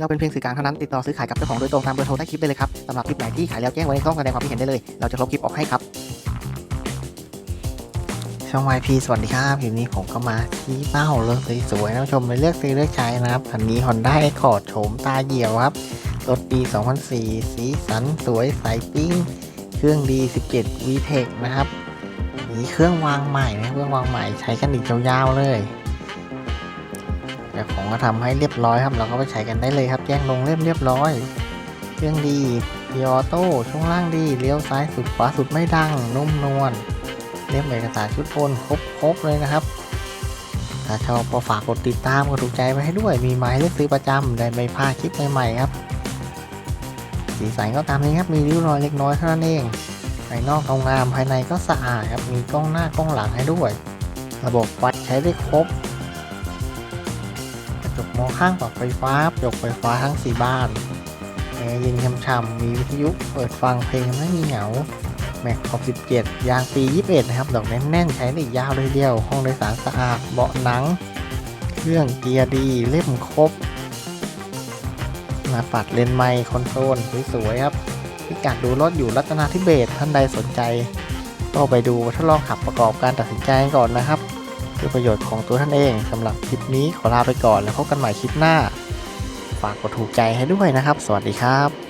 เราเป็นเพียงสื่อกลางเท่านั้นติดต่อซื้อขายกับเจ้าของโดยตรงตามเบอร์โทรใต้คลิปได้เลยครับสำหรับคลิปไหนที่ขายแล้วแจ้งไว้ในช่องแสดงความคิดเห็นได้เลย เราจะลบคลิปออกให้ครับช่อง YP สวัสดีครับคลิปนี้ผมก็มาที่เป้าเลือกสวยๆนะชมไปเลือกซื้อเลือกใช้นะครับคันนี้ Honda Accord โฉมตาเหี่ยวครับรถปี 2004 สีสันสวยใสปิ้ง เครื่องดี 17 VTEC นะครับมีเครื่องวางใหม่นะเครื่องวางใหม่ใช้กันอีกยาวๆเลย แต่ของก็ทำให้เรียบร้อยครับ เราก็ไปใช้กันได้เลยครับแจ้งลงเล่มเรียบร้อยเครื่องดีเกีออโต้ช่วงล่างดีเลี้ยวซ้ายสุดขวาสุดไม่ดังนุ่มนวลเล่มเอกสารชุดโอนครบครบเลยนะครับถ้าชอบก็ฝากกดติดตามกดถูกใจไว้ให้ด้วยมีไม้เลือกซื้อประจำได้ไม่พลาดคลิปใหม่ๆครับสีสันก็ตามนี้ครับมีริ้วรอยเล็กน้อยเท่านั้นเองภายนอกเงางามภายในก็สะอาดครับมีกล้องหน้ากล้องหลังให้ด้วย ระบบไฟใช้ได้ครบ จกมองข้างปรับไฟฟ้ากระจกไฟฟ้าทั้ง4บ้านแอร์เย็นช่ำๆมีวิทยุเปิดฟังเพลงไม่มีเหงาแม็กขอบ17 ยางปี 21 นะครับ ดอกแน่นๆ ใช้ได้ยาวเลยเดียว ห้องโดยสารสะอาด เบาะหนัง เครื่องเกียร์ดี เล่มครบ มาปัดเลนไมค์คอนโซลสวยๆครับ พิกัดดูรถอยู่รัตนาธิเบศท่านใดสนใจ ก็ไปดูทดลองขับประกอบการตัดสินใจก่อนนะครับ พื่อประโยชน์ของตัวท่านเองสำหรับคลิปนี้ขอลาไปก่อนแล้วพบกันใหม่คลิปหน้า ฝากกดถูกใจให้ด้วยนะครับ สวัสดีครับ